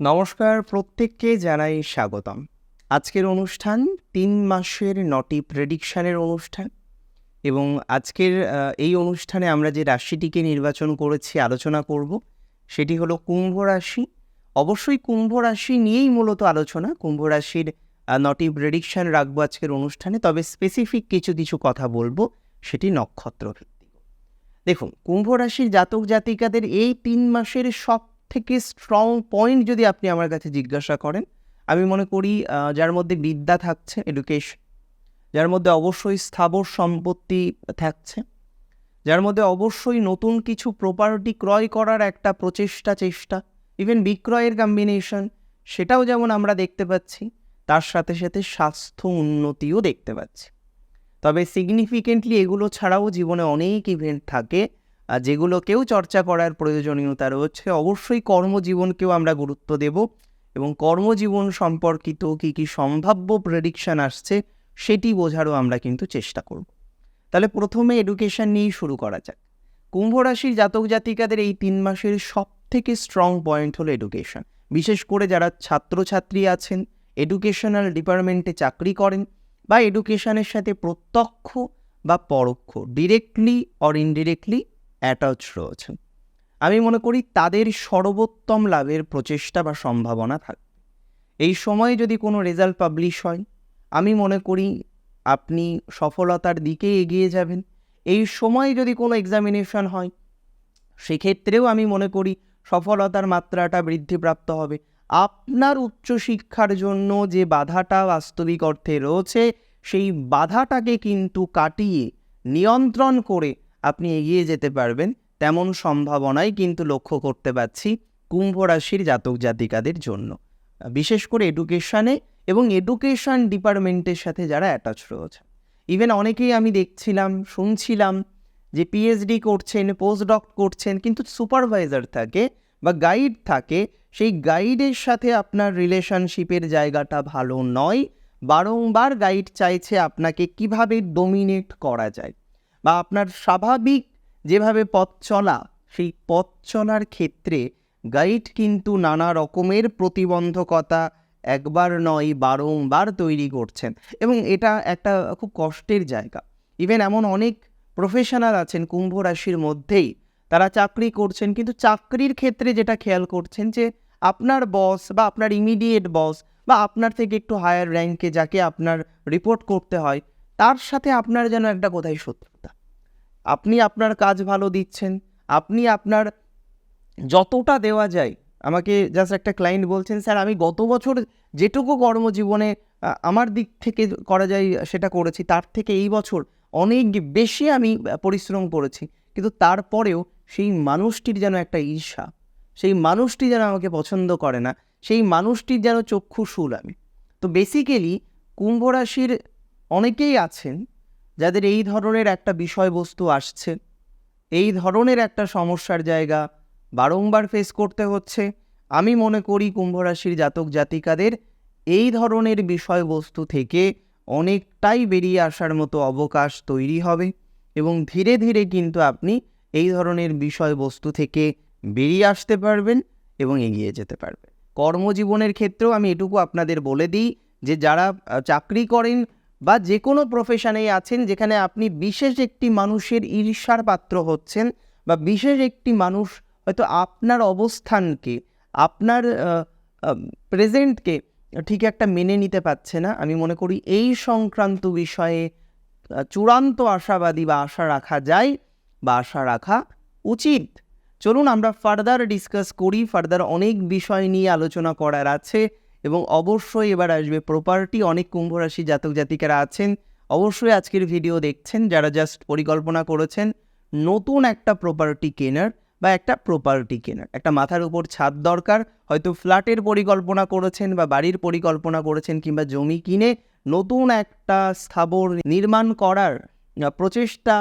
নমস্কার প্রত্যেককে জানাই স্বাগতম। আজকের অনুষ্ঠান তিন মাসের নটি প্রেডিকশানের অনুষ্ঠান এবং আজকের এই অনুষ্ঠানে আমরা যে রাশিটিকে নির্বাচন করেছি, আলোচনা করব, সেটি হলো কুম্ভ রাশি। অবশ্যই কুম্ভ রাশি নিয়েই মূলত আলোচনা। কুম্ভ রাশির নটি প্রেডিকশান রাখব আজকের অনুষ্ঠানে, তবে স্পেসিফিক কিছু কিছু কথা বলব, সেটি নক্ষত্র দেখুন, কুম্ভ রাশির জাতক জাতিকাদের এই তিন মাসের সব থেকে স্ট্রং পয়েন্ট যদি আপনি আমার কাছে জিজ্ঞাসা করেন, আমি মনে করি যার মধ্যে বিদ্যা থাকছে এডুকেশন যার মধ্যে অবশ্যই স্থাবর সম্পত্তি থাকছে, যার মধ্যে অবশ্যই নতুন কিছু প্রপার্টি ক্রয় করার একটা প্রচেষ্টা, চেষ্টা ইভেন বিক্রয়ের কম্বিনেশন সেটাও যেমন আমরা দেখতে পাচ্ছি, তার সাথে সাথে স্বাস্থ্য উন্নতিও দেখতে পাচ্ছি। তবে সিগনিফিকেন্টলি এগুলো ছাড়াও জীবনে অনেক ইভেন্ট থাকে যেগুলোকেও চর্চা করার প্রয়োজনীয়তা রয়েছে, অবশ্যই কর্মজীবনকেও আমরা গুরুত্ব দেব এবং কর্মজীবন সম্পর্কিত কী কী সম্ভাব্য প্রেডিকশান আসছে সেটি বোঝারও আমরা কিন্তু চেষ্টা করব। তাহলে প্রথমে এডুকেশন নিয়েই শুরু করা যাক। কুম্ভ রাশির জাতক জাতিকাদের এই তিন মাসের সব থেকে স্ট্রং পয়েন্ট হলো এডুকেশন বিশেষ করে যারা ছাত্রছাত্রী আছেন এডুকেশনাল ডিপার্টমেন্টে চাকরি করেন বা এডুকেশনের সাথে প্রত্যক্ষ বা পরোক্ষ ডিরেক্টলি অর ইনডিরেক্টলি অ্যাটাচ রয়েছেন আমি মনে করি তাদের সর্বোত্তম লাভের প্রচেষ্টা বা সম্ভাবনা থাকবে এই সময়ে যদি কোনো রেজাল্ট পাবলিশ হয়, আমি মনে করি আপনি সফলতার দিকে এগিয়ে যাবেন। এই সময়ে যদি কোনো এক্সামিনেশন হয়, সেক্ষেত্রেও আমি মনে করি সফলতার মাত্রাটা বৃদ্ধিপ্রাপ্ত হবে। আপনার উচ্চশিক্ষার জন্য যে বাধাটা বাস্তবিক অর্থে রয়েছে, সেই বাধাটাকে কিন্তু কাটিয়ে, নিয়ন্ত্রণ করে আপনি এগিয়ে যেতে পারবেন, তেমন সম্ভাবনাই কিন্তু লক্ষ্য করতে পারছি কুম্ভ রাশির জাতক জাতিকাদের জন্য। বিশেষ করে এডুকেশনে এবং এডুকেশন ডিপার্টমেন্টের সাথে যারা অ্যাটাচ রয়েছে। ইভেন অনেকেই আমি দেখছিলাম, শুনছিলাম যে পিএইচডি করছেন পোস্টডক করছেন, কিন্তু সুপারভাইজার থাকে বা গাইড থাকে, সেই গাইডের সাথে আপনার রিলেশনশিপের জায়গাটা ভালো নয়। বারংবার গাইড চাইছে আপনাকে কীভাবে ডোমিনেট করা যায়। বা আপনার স্বাভাবিক যেভাবে পথ চলা, সেই পথ চলার ক্ষেত্রে গাইড কিন্তু নানা রকমের প্রতিবন্ধকতা একবার নয়, বারংবার তৈরি করছেন এবং এটা একটা খুব কষ্টের জায়গা। ইভেন এমন অনেক প্রফেশনাল আছেন কুম্ভ রাশির মধ্যেই, তারা চাকরি করছেন কিন্তু চাকরির ক্ষেত্রে যেটা খেয়াল করছেন যে আপনার বস বা আপনার ইমিডিয়েট বস বা আপনার থেকে একটু হায়ার র্যাঙ্কে যাকে আপনার রিপোর্ট করতে হয় তার সাথে আপনার যেন একটা কোথায় শত্রুতা। আপনি আপনার কাজ ভালো দিচ্ছেন, আপনি আপনার যতটা দেওয়া যায়, আমাকে জাস্ট একটা ক্লায়েন্ট বলছেন, স্যার, আমি গত বছর যেটুকু কর্মজীবনে আমার দিক থেকে করা যায়, সেটা করেছি, তার থেকে এই বছর অনেক বেশি আমি পরিশ্রম করেছি। কিন্তু তারপরেও সেই মানুষটির যেন একটা ঈর্ষা, সেই মানুষটি যেন আমাকে পছন্দ করে না, সেই মানুষটির যেন চক্ষু শুল আমি। তো বেসিক্যালি কুম্ভ রাশির অনেকেই আছেন যাদের এই ধরনের একটা বিষয়বস্তু আসছে, এই ধরনের একটা সমস্যার জায়গা বারংবার ফেস করতে হচ্ছে। আমি মনে করি কুম্ভরাশির জাতক জাতিকাদের এই ধরনের বিষয়বস্তু থেকে অনেকটাই বেরিয়ে আসার মতো অবকাশ তৈরি হবে এবং ধীরে ধীরে কিন্তু আপনি এই ধরনের বিষয়বস্তু থেকে বেরিয়ে আসতে পারবেন এবং এগিয়ে যেতে পারবেন। কর্মজীবনের ক্ষেত্রেও আমি এটুকু আপনাদের বলে দিই যে যারা চাকরি করেন বা যে কোনো প্রফেশনেই আছেন যেখানে আপনি বিশেষ একটি মানুষের ঈর্ষার পাত্র হচ্ছেন বা বিশেষ একটি মানুষ হয়তো আপনার অবস্থানকে, আপনার প্রেজেন্টকে ঠিক একটা মেনে নিতে পারছে না। আমি মনে করি এই সংক্রান্ত বিষয়ে চূড়ান্ত আশাবাদী বা আশা রাখা যায় বা আশা রাখা উচিত। চলুন আমরা ফার্দার ডিসকাস করি। ফার্দার অনেক বিষয় নিয়ে আলোচনা করার আছে। এবং অবশ্যই এবার আসবে প্রপার্টি অনেক কুম্ভ রাশি জাতক জাতিকারা আছেন। অবশ্যই আজকের ভিডিও দেখছেন, যারা জাস্ট পরিকল্পনা করেছেন, নতুন একটা প্রপার্টি কেনার বা একটা প্রপার্টি কেনার। একটা মাথার উপর ছাদ দরকার, হয়তো ফ্ল্যাটের পরিকল্পনা করেছেন বা বাড়ির পরিকল্পনা করেছেন কিংবা জমি কিনে নতুন একটা স্থাবর নির্মাণ করার প্রচেষ্টা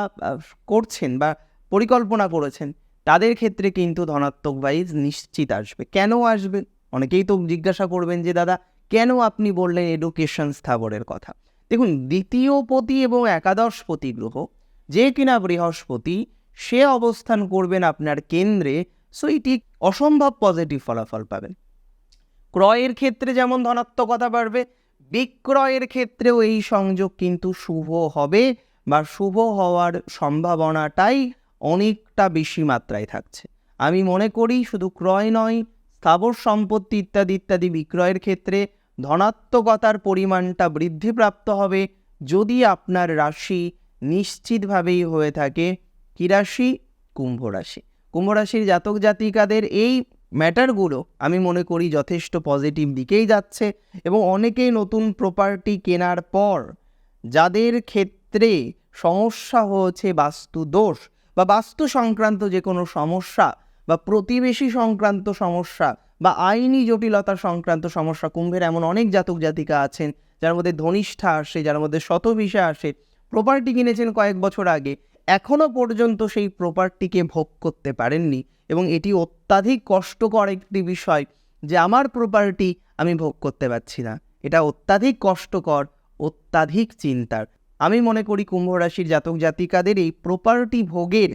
করছেন বা পরিকল্পনা করেছেন, তাদের ক্ষেত্রে কিন্তু ধনাত্মক ভাইজ নিশ্চিত আসবে। কেন আসবে? অনেকেই তো জিজ্ঞাসা করবেন যে, দাদা, কেন আপনি বললেন এডুকেশন স্থাবরের কথা? দেখুন, দ্বিতীয় পতি এবং একাদশ পতি গ্রহ, যে কিনা বৃহস্পতি, সে অবস্থান করবেন আপনার কেন্দ্রে সো এটি অসম্ভব পজিটিভ ফলাফল পাবেন। ক্রয়ের ক্ষেত্রে যেমন ধনাত্মকতা বাড়বে, বিক্রয়ের ক্ষেত্রেও এই সংযোগ কিন্তু শুভ হবে বা শুভ হওয়ার সম্ভাবনাটাই অনেকটা বেশি মাত্রায় থাকছে। আমি মনে করি শুধু ক্রয় নয় স্থাবর সম্পত্তি ইত্যাদি ইত্যাদি বিক্রয়ের ক্ষেত্রে ধনাত্মকতার পরিমাণটা বৃদ্ধিপ্রাপ্ত হবে যদি আপনার রাশি নিশ্চিতভাবেই হয়ে থাকে কি রাশি? কুম্ভ রাশি। কুম্ভ রাশির জাতক জাতিকাদের এই ম্যাটারগুলো আমি মনে করি যথেষ্ট পজিটিভ দিকেই যাচ্ছে এবং অনেকেই নতুন প্রপার্টি কেনার পর যাদের ক্ষেত্রে সমস্যা হচ্ছে বাস্তু দোষ বা বাস্তু সংক্রান্ত যে কোনো সমস্যা বা প্রতিবেশী সংক্রান্ত সমস্যা বা আইনি জটিলতা সংক্রান্ত সমস্যা কুম্ভের এমন অনেক জাতক জাতিকা আছেন, যার মধ্যে ধনিষ্ঠা আসে, যার মধ্যে শতভিসা আসে প্রপার্টি কিনেছেন কয়েক বছর আগে এখনও পর্যন্ত সেই প্রপার্টিকে ভোগ করতে পারেননি এবং এটি অত্যাধিক কষ্টকর একটি বিষয় যে আমার প্রপার্টি আমি ভোগ করতে পারছি না। এটা অত্যাধিক কষ্টকর, অত্যাধিক চিন্তার। আমি মনে করি কুম্ভ রাশির জাতক জাতিকাদের এই প্রপার্টি ভোগের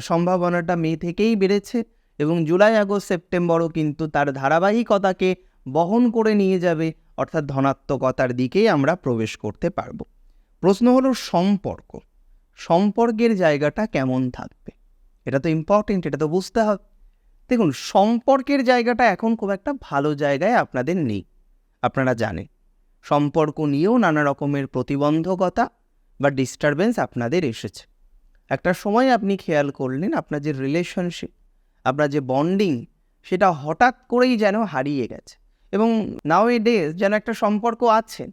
সম্ভাবনাটা মে থেকেই বেড়েছে এবং জুলাই, আগস্ট, সেপ্টেম্বরও কিন্তু তার ধারাবাহিকতাকে বহন করে নিয়ে যাবে, অর্থাৎ ধনাত্মকতার দিকেই আমরা প্রবেশ করতে পারব। প্রশ্ন হলো সম্পর্ক। সম্পর্কের জায়গাটা কেমন থাকবে? এটা তো ইম্পর্টেন্ট এটা তো বুঝতে হবে। দেখুন, সম্পর্কের জায়গাটা এখন খুব একটা ভালো জায়গায় আপনাদের নেই। আপনারা জানেন, সম্পর্ক নিয়েও নানা রকমের প্রতিবন্ধকতা বা ডিস্টারবেন্স আপনাদের এসেছে। একটা সময় আপনি খেয়াল করলেন আপনার যে রিলেশনশিপ আপনার যে বন্ডিং সেটা হঠাৎ করেই যেন হারিয়ে গেছে এবং নাও এ ডেজ যেন একটা সম্পর্ক আছে,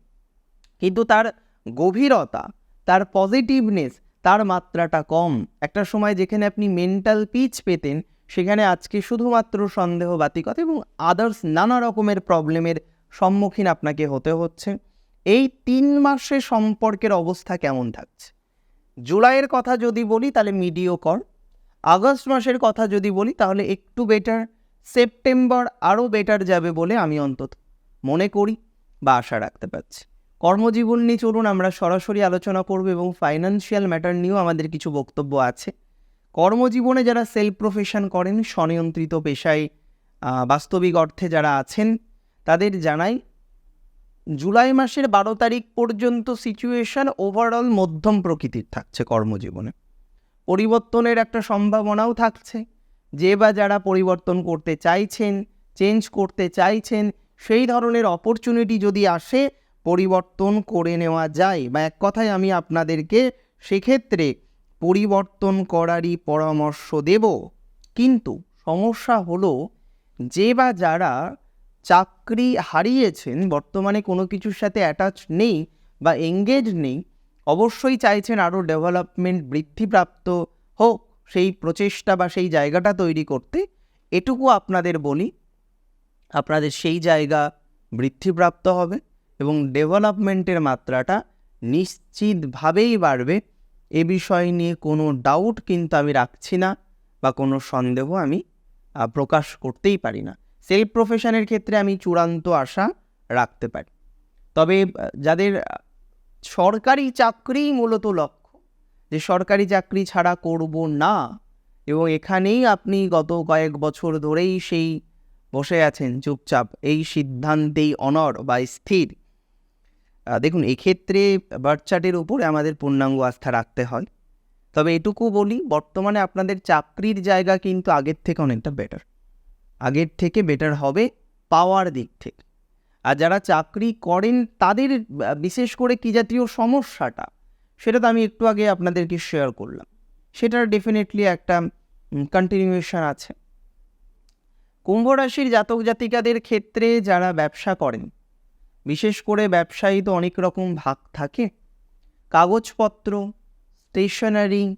কিন্তু তার গভীরতা, তার পজিটিভনেস তার মাত্রাটা কম। একটা সময় যেখানে আপনি মেন্টাল পিচ পেতেন, সেখানে আজকে শুধুমাত্র সন্দেহ বাতিকতা এবং আদার্স নানা রকমের প্রবলেমের সম্মুখীন আপনাকে হতে হচ্ছে। এই তিন মাসে সম্পর্কের অবস্থা কেমন থাকছে? জুলাইয়ের কথা যদি বলি, তাহলে মিডিও কর আগস্ট মাসের কথা যদি বলি, তাহলে একটু বেটার সেপ্টেম্বর আরও বেটার যাবে বলে আমি অন্তত মনে করি বা আশা রাখতে পারছি। কর্মজীবন নিয়ে চলুন, আমরা সরাসরি আলোচনা করব এবং ফাইন্যান্সিয়াল ম্যাটার নিয়েও আমাদের কিছু বক্তব্য আছে। কর্মজীবনে যারা সেলফ প্রফেশন করেন, স্বনিয়ন্ত্রিত পেশায় বাস্তবিক অর্থে যারা আছেন, তাদের জানাই জুলাই মাসের বারো তারিখ পর্যন্ত সিচুয়েশন ওভারঅল মধ্যম প্রকৃতির থাকছে কর্মজীবনে। পরিবর্তনের একটা সম্ভাবনাও থাকছে। যে বা যারা পরিবর্তন করতে চাইছেন চেঞ্জ করতে চাইছেন, সেই ধরনের অপরচুনিটি যদি আসে, পরিবর্তন করে নেওয়া যায়। বা এক কথায় আমি আপনাদেরকে সেক্ষেত্রে পরিবর্তন করারই পরামর্শ দেব। কিন্তু সমস্যা হলো যে বা যারা চাকরি হারিয়েছেন, বর্তমানে কোনো কিছুর সাথে অ্যাটাচ নেই বা এঙ্গেজ নেই, অবশ্যই চাইছেন আরও ডেভেলপমেন্ট বৃদ্ধিপ্রাপ্ত হোক, সেই প্রচেষ্টা বা সেই জায়গাটা তৈরি করতে। এটুকু আপনাদের বলি, আপনাদের সেই জায়গা বৃদ্ধিপ্রাপ্ত হবে এবং ডেভেলপমেন্টের মাত্রাটা নিশ্চিতভাবেই বাড়বে। এ বিষয় নিয়ে কোনো ডাউট কিন্তু আমি রাখছি না বা কোনো সন্দেহ আমি প্রকাশ করতেই পারি না। সেলফ প্রফেশনের ক্ষেত্রে আমি চূড়ান্ত আশা রাখতে পারি। তবে যাদের সরকারি চাকরিই মূলত লক্ষ্য, যে সরকারি চাকরি ছাড়া করব না এবং এখানেই আপনি গত কয়েক বছর ধরেই সেই বসে আছেন, চুপচাপ, এই সিদ্ধান্তেই অনর বা স্থির। দেখুন, এক্ষেত্রে বার্থ চার্টের উপরে আমাদের পূর্ণাঙ্গ আস্থা রাখতে হয়। তবে এটুকু বলি, বর্তমানে আপনাদের চাকরির জায়গা কিন্তু আগের থেকে অনেকটা বেটার আগের থেকে বেটার হবে পাওয়ার দিক থেকে। আর যারা চাকরি করেন, তাদের, বিশেষ করে কী জাতীয় সমস্যাটা, সেটা তো আমি একটু আগে আপনাদেরকে শেয়ার করলাম। সেটার ডেফিনেটলি একটা কন্টিনিউয়েশন আছে। কুম্ভ রাশির জাতক জাতিকাদের ক্ষেত্রে যারা ব্যবসা করেন, বিশেষ করে ব্যবসায়ী তো অনেক রকম ভাগ থাকে। কাগজপত্র স্টেশনারি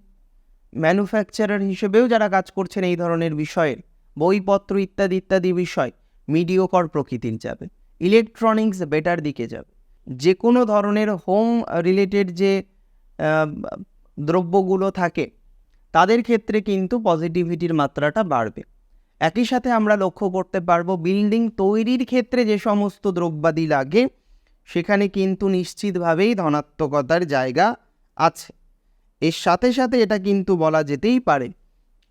ম্যানুফ্যাকচারার হিসেবেও যারা কাজ করছেন এই ধরনের বিষয়ের বইপত্র ইত্যাদি ইত্যাদি বিষয় মিডিওকর প্রকৃতির যাবে। ইলেকট্রনিক্স বেটার দিকে যাবে। যে কোনো ধরনের হোম রিলেটেড যে দ্রব্যগুলো থাকে, তাদের ক্ষেত্রে কিন্তু পজিটিভিটির মাত্রাটা বাড়বে। একই সাথে আমরা লক্ষ্য করতে পারব বিল্ডিং তৈরির ক্ষেত্রে যে সমস্ত দ্রব্যাদি লাগে, সেখানে কিন্তু নিশ্চিতভাবেই ধনাত্মকতার জায়গা আছে। এর সাথে সাথে এটা কিন্তু বলা যেতেই পারে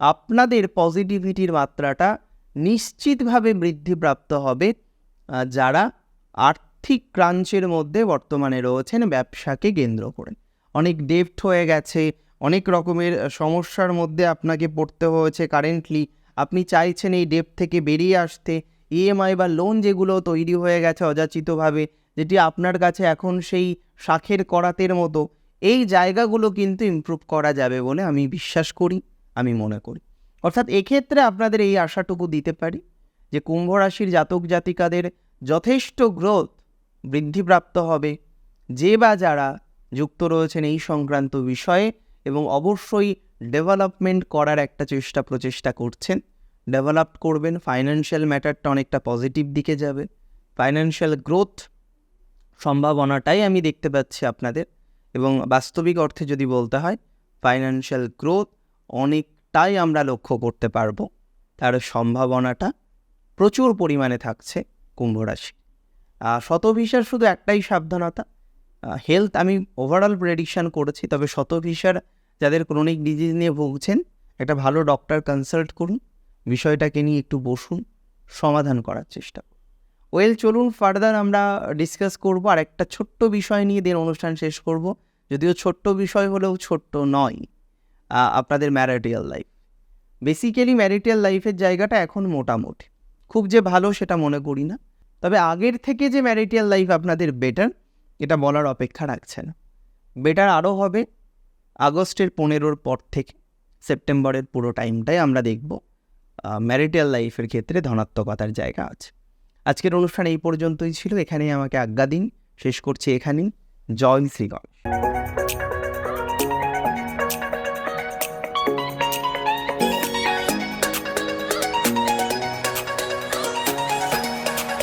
আপনাদের পজিটিভিটির মাত্রাটা নিশ্চিতভাবে বৃদ্ধিপ্রাপ্ত হবে যারা আর্থিক ক্রাঞ্চের মধ্যে বর্তমানে রয়েছেন ব্যবসাকে কেন্দ্র করে। অনেক ডেপ্ট হয়ে গেছে, অনেক রকমের সমস্যার মধ্যে আপনাকে পড়তে হয়েছে কারেন্টলি আপনি চাইছেন এই ডেপ থেকে বেরিয়ে আসতে ইএমআই বা লোন যেগুলো তৈরি হয়ে গেছে অযাচিতভাবে, যেটি আপনার কাছে এখন সেই শাখের করাতের মতো, এই জায়গাগুলো কিন্তু ইমপ্রুভ করা যাবে বলে আমি বিশ্বাস করি। আমি মনে করি। অর্থাৎ এক্ষেত্রে আপনাদের এই আশাটুকু দিতে পারি যে কুম্ভ রাশির জাতক জাতিকাদের যথেষ্ট গ্রোথ বৃদ্ধিপ্রাপ্ত হবে। যে বা যারা যুক্ত রয়েছেন এই সংক্রান্ত বিষয়ে এবং অবশ্যই ডেভেলপমেন্ট করার একটা চেষ্টা প্রচেষ্টা করছেন। ডেভেলপ করবেন, ফাইন্যান্সিয়াল ম্যাটারটা অনেকটা পজিটিভ দিকে যাবে। ফাইন্যান্সিয়াল গ্রোথ সম্ভাবনাটাই আমি দেখতে পাচ্ছি আপনাদের এবং বাস্তবিক অর্থে যদি বলতে হয়, ফাইন্যান্সিয়াল গ্রোথ অনেকটাই আমরা লক্ষ্য করতে পারব। তার সম্ভাবনাটা প্রচুর পরিমাণে থাকছে কুম্ভ রাশি। শতভিসার শুধু একটাই সাবধানতা। হেলথ আমি ওভারঅল প্রেডিকশান করেছি, তবে শতভিসার যাদের ক্রনিক ডিজিজ নিয়ে ভুগছেন, একটা ভালো ডক্টর কনসাল্ট করুন। বিষয়টাকে নিয়ে একটু বসুন, সমাধান করার চেষ্টা ওয়েল চলুন ফার্দার আমরা ডিসকাস করব। আর একটা ছোট্ট বিষয় নিয়ে দিন অনুষ্ঠান শেষ করব। যদিও ছোট্ট বিষয় হলেও ছোট্ট নয়। আপনাদের ম্যারিটিয়াল লাইফ বেসিক্যালি ম্যারিটিয়াল লাইফের জায়গাটা এখন মোটামুটি। খুব যে ভালো সেটা মনে করি না। তবে আগের থেকে যে ম্যারিটিয়াল লাইফ আপনাদের বেটার এটা বলার অপেক্ষা রাখছে না বেটার আরও হবে আগস্টের পনেরোর পর থেকে। সেপ্টেম্বরের পুরো টাইমটাই আমরা দেখব। ম্যারিটিয়াল লাইফের ক্ষেত্রে ধনাত্মকতার জায়গা আছে। আজকের অনুষ্ঠান এই পর্যন্তই ছিল। এখানেই আমাকে আজ্ঞা দিন। শেষ করছি এখানেই। জয় শ্রী